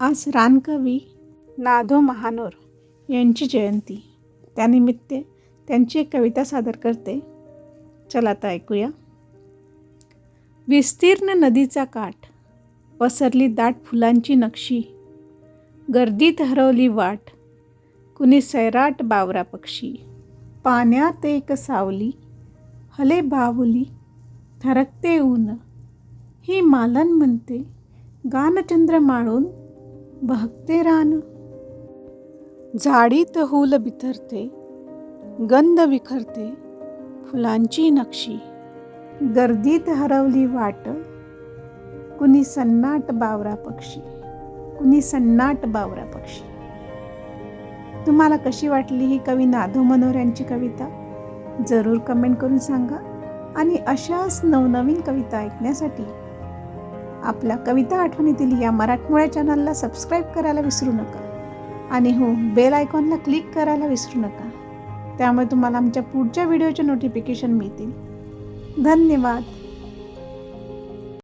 आज रानकवी नाधो महानोर यांची जयंती. त्यानिमित्त त्यांची एक कविता सादर करते. चला आता ऐकूया. विस्तीर्ण नदीचा काठ पसरली दाट फुलांची नक्षी गर्दीत हरवली वाट कुणी सैराट बावरा पक्षी. पाण्यात एक सावली हले बाहुली थरकते ऊन. ही मालन म्हणते गानचंद्र माळून बहकते रान. झाडीत हूल बिथरते गंध विखरते फुलांची नक्षी. गर्दीत हरवली वाट कुणी सन्नाट बावरा पक्षी कुणी सन्नाट बावरा पक्षी. तुम्हाला कशी वाटली ही कवी नाधो मनोहर यांची कविता? जरूर कमेंट करून सांगा आणि अशाच नवनवीन कविता ऐकण्यासाठी आपल्या कविता आठवणीतील या मराठमोळ्या चॅनलला सबस्क्राईब करायला विसरू नका. आणि हो बेल आयकॉनला क्लिक करायला विसरू नका. त्यामुळे तुम्हाला आमच्या पुढच्या व्हिडिओचे नोटिफिकेशन मिळतील. धन्यवाद.